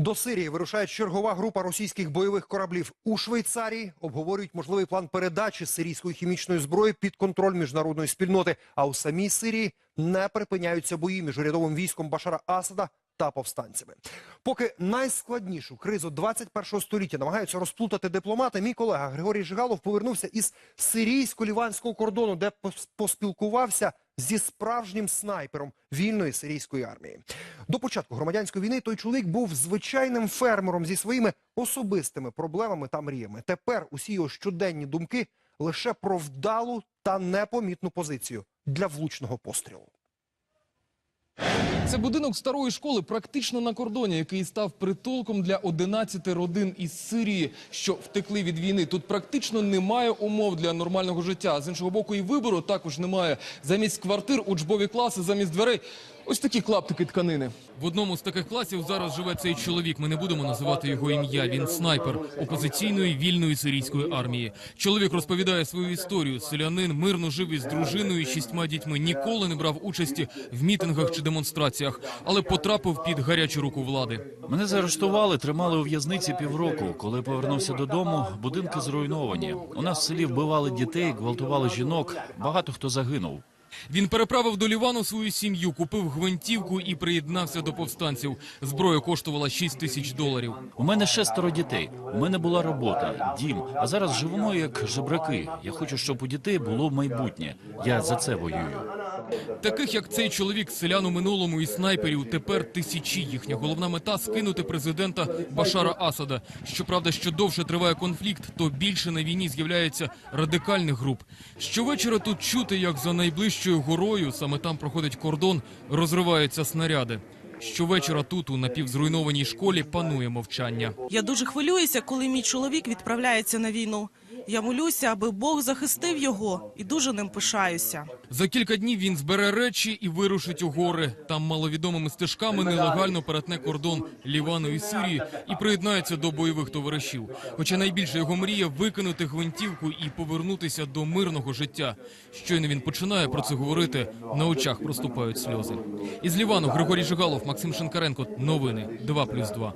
До Сирії вирушає чергова група російських бойових кораблів. У Швейцарії обговорюють можливий план передачі сирійської хімічної зброї під контроль міжнародної спільноти. А у самій Сирії не припиняються бої між урядовим військом Башара Асада та повстанцями. Поки найскладнішу кризу 21-го століття намагаються розплутати дипломати, мій колега Григорій Жигалов повернувся із сирійсько-ліванського кордону, де поспілкувався зі справжнім снайпером вільної сирійської армії. До початку громадянської війни той чоловік був звичайним фермером зі своїми особистими проблемами та мріями. Тепер усі його щоденні думки лише про вдалу та непомітну позицію для влучного пострілу. Це будинок старої школи практично на кордоні, який став притулком для 11 родин із Сирії, що втекли від війни. Тут практично немає умов для нормального життя. З іншого боку, і вибору також немає. Замість квартир учбові класи, замість дверей. Ось такі клаптики тканини. В одному з таких класів зараз живе цей чоловік. Ми не будемо називати його ім'я. Він снайпер опозиційної вільної сирійської армії. Чоловік розповідає свою історію. Селянин мирно жив із дружиною і шістьма дітьми. Ніколи не брав участі в мітингах чи демонстраціях, але потрапив під гарячу руку влади. Мене заарештували, тримали у в'язниці півроку. Коли повернувся додому, будинки зруйновані. У нас в селі вбивали дітей, гвалтували жінок. Багато хто загинув. Він переправив до Лівану свою сім'ю, купив гвинтівку і приєднався до повстанців. Зброя коштувала 6 тисяч доларів. У мене шестеро дітей. У мене була робота, дім. А зараз живемо як жебраки. Я хочу, щоб у дітей було майбутнє. Я за це воюю. Таких, як цей чоловік, селян у минулому і снайперів, тепер тисячі. Їхня головна мета скинути президента Башара Асада. Щоправда, що довше триває конфлікт, то більше на війні з'являється радикальних груп. Щовечора тут чути, як за найближчою горою, саме там проходить кордон, розриваються снаряди. Щовечора тут, у напівзруйнованій школі, панує мовчання. Я дуже хвилююся, коли мій чоловік відправляється на війну. Я молюся, аби Бог захистив його, і дуже ним пишаюся. За кілька днів він збере речі і вирушить у гори. Там маловідомими стежками нелегально перетне кордон Лівану і Сирії і приєднається до бойових товаришів. Хоча найбільше його мрія викинути гвинтівку і повернутися до мирного життя. Щойно він починає про це говорити. На очах проступають сльози. Із Лівану Григорій Жигалов, Максим Шинкаренко. Новини 2+,2.